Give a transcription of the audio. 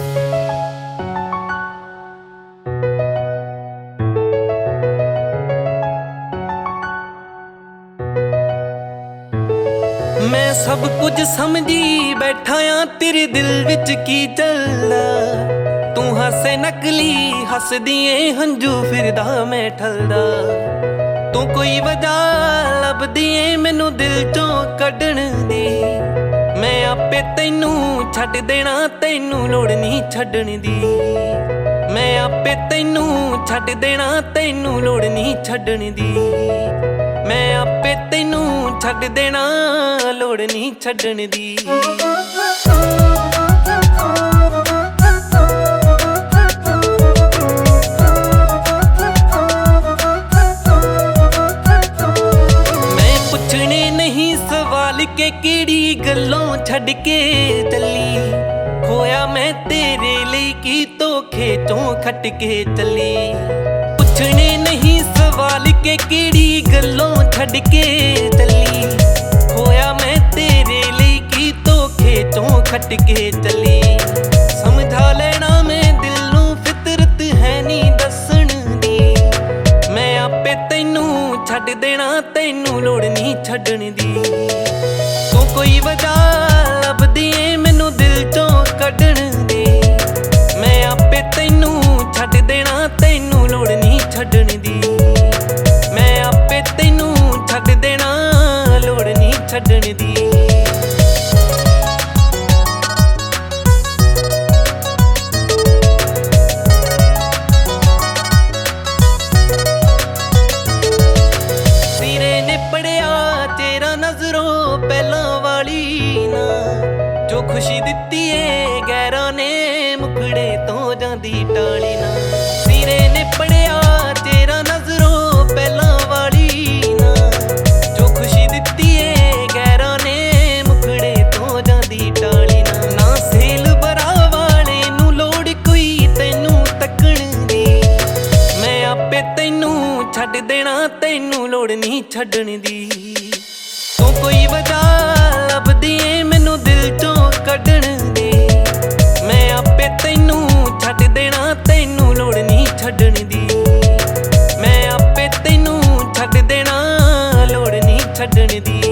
ਮੈਂ ਸਭ ਕੁਝ ਸਮਝੀ ਬੈਠਾ ਆ ਤੇਰੇ ਦਿਲ ਵਿੱਚ ਕੀ ਚੱਲਦਾ? ਤੂੰ ਹੱਸੇ ਨਕਲੀ ਹੱਸਦੀ ਏ ਹੰਝੂ ਫਿਰਦਾ ਮੈਂ ਠਲਦਾ। ਤੂੰ ਕੋਈ ਵਜ੍ਹਾ ਲੱਭਦੀ ਏ ਮੈਨੂੰ ਦਿਲ ਚੋਂ ਕੱਢਣ ਦੀ। ਮੈਂ ਆਪੇ ਤੈਨੂੰ ਛੱਡ ਦੇਣਾ, ਤੈਨੂੰ ਲੋੜ ਨਹੀਂ ਛੱਡਣ ਦੀ। ਮੈਂ ਆਪੇ ਤੈਨੂੰ ਛੱਡ ਦੇਣਾ, ਤੈਨੂੰ ਲੋੜ ਨਹੀਂ ਛੱਡਣ ਦੀ। ਮੈਂ ਆਪੇ ਤੈਨੂੰ ਛੱਡ ਦੇਣਾ, ਲੋੜ ਨਹੀਂ ਛੱਡਣ ਦੀ। ਕਿਹੜੀ ਗੱਲੋਂ ਛੱਡ ਕੇ ਚੱਲੀ। ਖੋਇਆ ਮੈਂ ਤੇਰੇ ਲਈ ਕੀ ਧੋਖੇ ਚੋਂ ਖੱਟ ਕੇ ਚੱਲੀ। ਪੁੱਛਣੇ ਨਹੀਂ ਸਵਾਲ ਕੇ ਕਿਹੜੀ ਗੱਲੋਂ ਛੱਡ ਕੇ ਚੱਲੀ। ਖੋਇਆ ਮੈਂ ਤੇਰੇ ਲਈ ਕੀ ਧੋਖੇ ਚੋਂ ਖੱਟ ਕੇ ਚੱਲੀ। ਛੱਡ ਦੇਣਾ, ਤੈਨੂੰ ਲੋੜ ਨਹੀਂ ਛੱਡਣ ਦੀ। ਤੂੰ ਕੋਈ ਵਜ੍ਹਾ ਲੱਭਦੀ ਏ ਮੈਨੂੰ ਦਿਲ ਚੋਂ ਕੱਢਣ ਦੀ। ਮੈਂ ਆਪੇ ਤੈਨੂੰ ਛੱਡ ਦੇਣਾ, ਤੈਨੂੰ ਲੋੜ ਨਹੀਂ ਛੱਡਣ ਦੀ। ਮੈਂ ਆਪੇ ਤੈਨੂੰ ਛੱਡ ਦੇਣਾ, ਲੋੜ ਨਹੀਂ ਛੱਡਣ ਦੀ। ਪਹਿਲਾਂ ਵਾਲੀ ਨਾ। ਜੋ ਖੁਸ਼ੀ ਦਿੱਤੀ ਏ ਗੈਰਾਂ ਨੇ ਮੁਖੜੇ ਤੋਂ ਜਾਂਦੀ ਟਾਲੀ ਨਾ। ਸਿਰੇ ਨੇ ਪੜਿਆ, ਤੇਰਾ ਨਜ਼ਰੋਂ ਪਹਿਲਾਂ ਵਾਲੀ ਨਾ। ਜੋ ਖੁਸ਼ੀ ਦਿੱਤੀ ਏ ਗੈਰਾਂ ਨੇ ਮੁਖੜੇ ਤੋਂ ਜਾਂਦੀ ਟਾਲੀ ਨਾ। ਨਾ ਸੇਲ ਬਰਾ ਵਾਲੇ ਨੂੰ ਲੋੜ ਕੋਈ ਤੈਨੂੰ ਤੱਕਣ ਦੀ। ਮੈਂ ਆਪੇ ਤੈਨੂੰ ਛੱਡ ਦੇਣਾ, ਤੈਨੂੰ ਲੋੜ ਨਹੀਂ ਛੱਡਣ ਦੀ। ਤੂੰ ਕੋਈ கணிதி